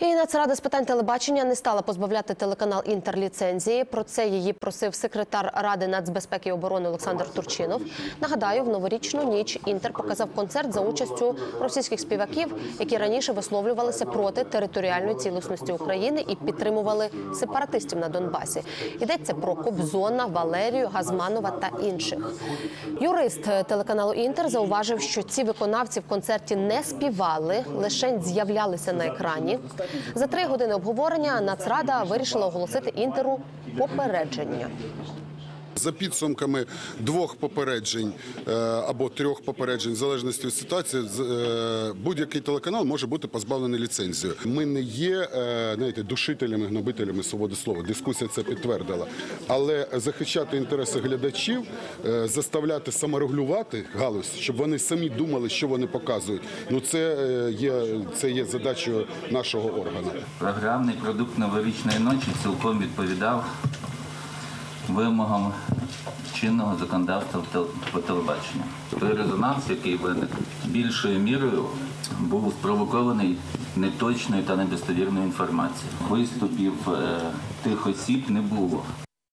І Нацрада з питань телебачення не стала позбавляти телеканал Інтер ліцензії. Про це її просив секретар Ради нацбезпеки і оборони Олександр Турчинов. Нагадаю, в новорічну ніч Інтер показав концерт за участю російських співаків, які раніше висловлювалися проти територіальної цілісності України і підтримували сепаратистів на Донбасі. Йдеться про Кобзона, Валерію, Газманова та інших. Юрист телеканалу Інтер зауважив, що ці виконавці в концерті не співали, лише з'являлися на екрані. За три години обговорення Нацрада вирішила оголосити інтеру попередження. За підсумками двох попереджень е, або трьох попереджень, в залежності від ситуації, е, будь-який телеканал може бути позбавлений ліцензії. Ми не є е, знаєте, душителями, гнобителями свободи слова. Дискусія це підтвердила. Але захищати інтереси глядачів, заставляти саморегулювати галузь, щоб вони самі думали, що вони показують. Ну це є це є задачою нашого органу. Програмний продукт новорічної ночі цілком відповідав вимогам чинного законодавства по телебаченню. Той резонанс, який виник більшою мірою, був спровокований неточною та недостовірною інформацією. Виступів е, тих осіб не було.